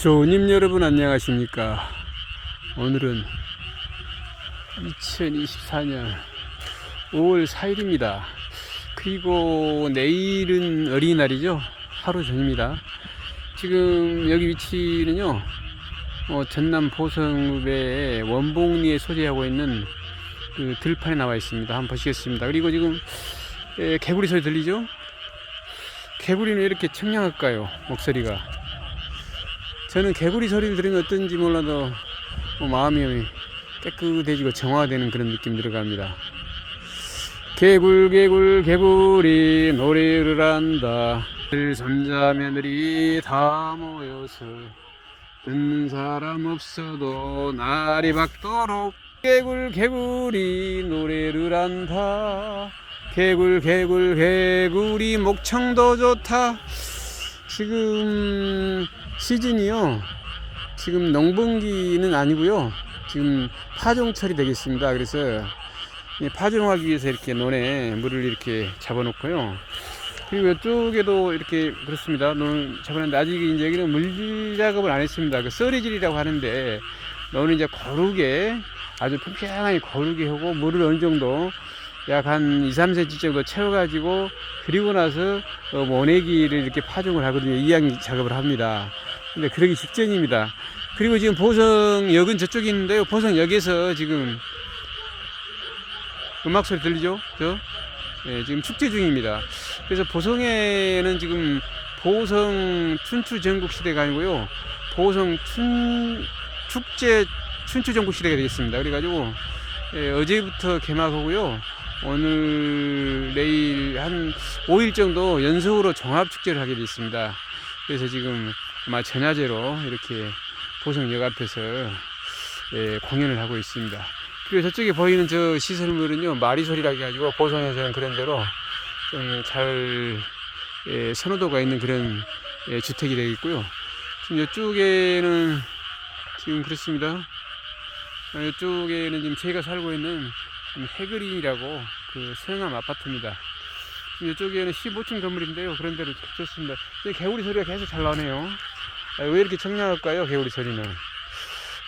조님 여러분 안녕하십니까? 오늘은 2024년 5월 4일입니다. 그리고 내일은 어린이날이죠. 하루 전입니다. 지금 여기 위치는요 어, 전남 보성읍의 원봉리에 소재하고 있는 그 들판에 나와 있습니다. 한번 보시겠습니다. 그리고 지금 에, 개구리 소리 들리죠? 개구리는 왜 이렇게 청량할까요? 목소리가 저는 개구리 소리를 들으면 어떤지 몰라도 뭐 마음이 깨끗해지고 정화되는 그런 느낌 들어갑니다. 개굴 개굴 개구리 노래를 한다. 며느리 다 모여서 듣는 사람 없어도 날이 밝도록 개굴 개구리 노래를 한다. 개굴 개굴 개구리 목청도 좋다. 지금 시즌이요. 지금 농번기는 아니고요. 지금 파종철이 되겠습니다. 그래서 이 파종하기 위해서 이렇게 논에 물을 이렇게 잡아놓고요. 그리고 이쪽에도 이렇게 그렇습니다. 논을 잡아놨는데 아직 이제 여기는 물질 작업을 안 했습니다. 그 썰이질이라고 하는데 논을 이제 거르게 아주 평평하게 거르게 하고 물을 어느 정도 약한 2, 3cm 정도 채워가지고 그리고 나서 어, 모내기를 이렇게 파종을 하거든요. 이양 작업을 합니다. 근데 그러기 직전입니다. 그리고 지금 보성역은 저쪽에 있는데요. 보성역에서 지금 음악 소리 들리죠? 저? 예, 지금 축제 중입니다. 그래서 보성에는 지금 보성 춘추 전국 시대가 아니고요. 보성 춘 축제 춘추 전국 시대가 되겠습니다. 그래가지고 예, 어제부터 개막하고요. 오늘 내일 한 5일 정도 연속으로 종합 축제를 하게 됐습니다. 그래서 지금 아마 전야제로 이렇게 보성역 앞에서 예, 공연을 하고 있습니다. 그리고 저쪽에 보이는 저 시설물은요 마리소리라 해가지고 보성에서는 그런 대로 좀 잘 예, 선호도가 있는 그런 예, 주택이 되겠고요. 지금 이쪽에는 지금 그렇습니다. 어, 이쪽에는 지금 저희가 살고 있는 해그린이라고 그 서영암 아파트입니다. 이쪽에는 15층 건물인데요. 그런 데로 좋습니다. 개구리 소리가 계속 잘 나네요. 아, 왜 이렇게 청량할까요? 개구리 소리는.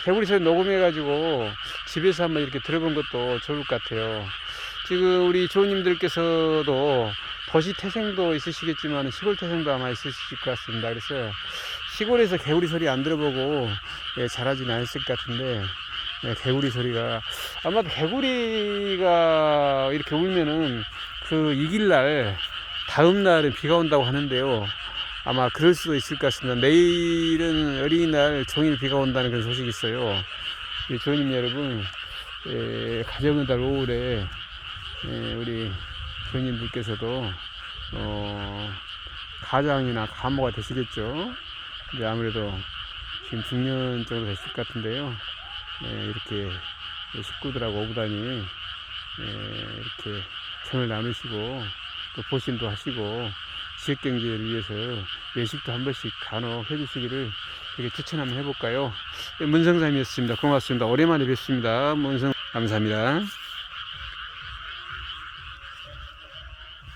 개구리 소리 녹음해가지고 집에서 한번 이렇게 들어본 것도 좋을 것 같아요. 지금 우리 조님들께서도 도시 태생도 있으시겠지만 시골 태생도 아마 있으실 것 같습니다. 그래서 시골에서 개구리 소리 안 들어보고 예, 잘하진 않았을 것 같은데 예, 개구리 소리가 아마 개구리가 이렇게 울면은 그 이길 날 다음 날은 비가 온다고 하는데요. 아마 그럴 수도 있을 것 같습니다. 내일은 어린이날 종일 비가 온다는 그런 소식이 있어요. 우리 조님 여러분, 예, 가정의 달 5월에 예, 우리 조님들께서도 어, 가장이나 가모가 되시겠죠. 이제 아무래도 지금 중년 정도 되실 것 같은데요. 예, 이렇게 식구들하고 오부다니 예, 이렇게 정을 나누시고 또 보신도 하시고 지역 경제를 위해서 외식도 한 번씩 간혹 해주시기를 이렇게 추천 한번 해볼까요? 예, 문성삼이었습니다. 고맙습니다. 오랜만에 뵙습니다. 문성 감사합니다.